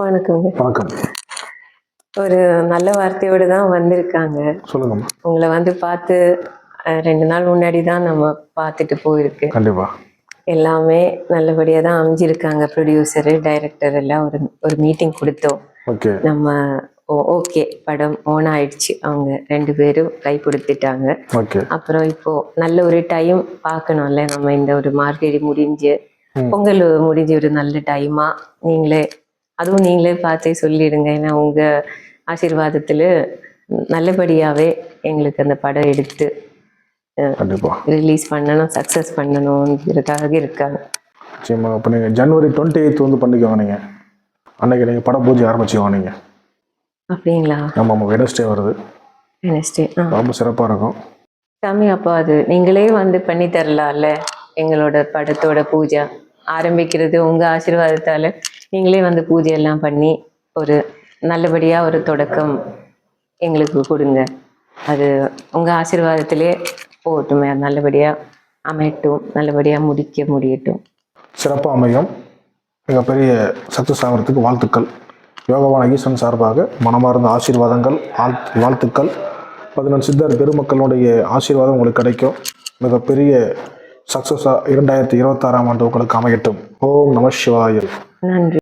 வணக்கங்க. வணக்கம். ஒரு நல்ல வார்த்தையோடு தான் வந்திருக்காங்க. சொல்லுங்கம்மா. உங்களை வந்து பார்த்து ரெண்டு நாள் முன்னாடி தான் நம்ம பார்த்துட்டு போயிருக்கு. கண்டிப்பா. எல்லாமே நல்லபடியாக தான் அமைஞ்சிருக்காங்க. ப்ரொடியூசரு டைரக்டர் எல்லாம் ஒரு ஒரு மீட்டிங் கொடுத்தோம். ஓகே. நம்ம ஓகே. படம் ஓன் ஆயிடுச்சு. அவங்க ரெண்டு பேரும் கை கொடுத்துட்டாங்க. ஓகே. அப்புறம் இப்போ நல்ல ஒரு டைம் பார்க்கணும்ல. நம்ம இந்த ஒரு மார்கழி முடிஞ்சு. பொங்கல் முடிஞ்ச ஒரு நல்ல டைமா நீங்களே அதுவும் நீங்களே பார்த்தே சொல்லிடுங்க. ஏன்னா உங்க ஆசீர்வாதத்துல நல்லபடியாவே எங்களுக்கு அந்த படம் எடுத்து ரிலீஸ் பண்ணணும் சக்ஸஸ் பண்ணணுங்கிறதுக்காக இருக்காங்க. நிச்சயமா. இப்போ நீங்கள் ஜனவரி டுவெண்ட்டி எயித் வந்து பண்ணிக்கோங்க நீங்கள் அன்னைக்கு நீங்கள் பட பூஜை ஆரம்பிச்சுக்கோங்க நீங்கள் அப்படிங்களா? நம்ம நம்ம வெனஸ்டே வருது. வெனஸ்டே ரொம்ப சிறப்பாக இருக்கும். சாமி அப்போ அது நீங்களே வந்து பண்ணி தரலாம்ல எங்களோட படத்தோட பூஜை. ஆரம்பிக்கிறது உங்க ஆசீர்வாதத்தால. நீங்களே வந்து பூஜை எல்லாம் பண்ணி ஒரு நல்லபடியா ஒரு தொடக்கம் எங்களுக்கு கொடுங்க. அது உங்க ஆசீர்வாதத்திலே போகட்டுமே. அது நல்லபடியா அமையட்டும். நல்லபடியா முடிக்க முடியட்டும். சிறப்பாக அமையும். மிகப்பெரிய சக்ஸஸ் ஆகிறதுக்கு வாழ்த்துக்கள். யோகவான ஈஸ்வரன் சார்பாக மனமார்ந்த ஆசீர்வாதங்கள் வாழ்- வாழ்த்துக்கள். பதினெண்டு சித்தர் பெருமக்களுடைய ஆசீர்வாதம் உங்களுக்கு கிடைக்கும். மிகப்பெரிய சக்ஸஸாக இரண்டாயிரத்தி இருபத்தாறாம் ஆண்டு உங்களுக்கு அமையட்டும். ஓம் நம சிவாயல் நன்றி.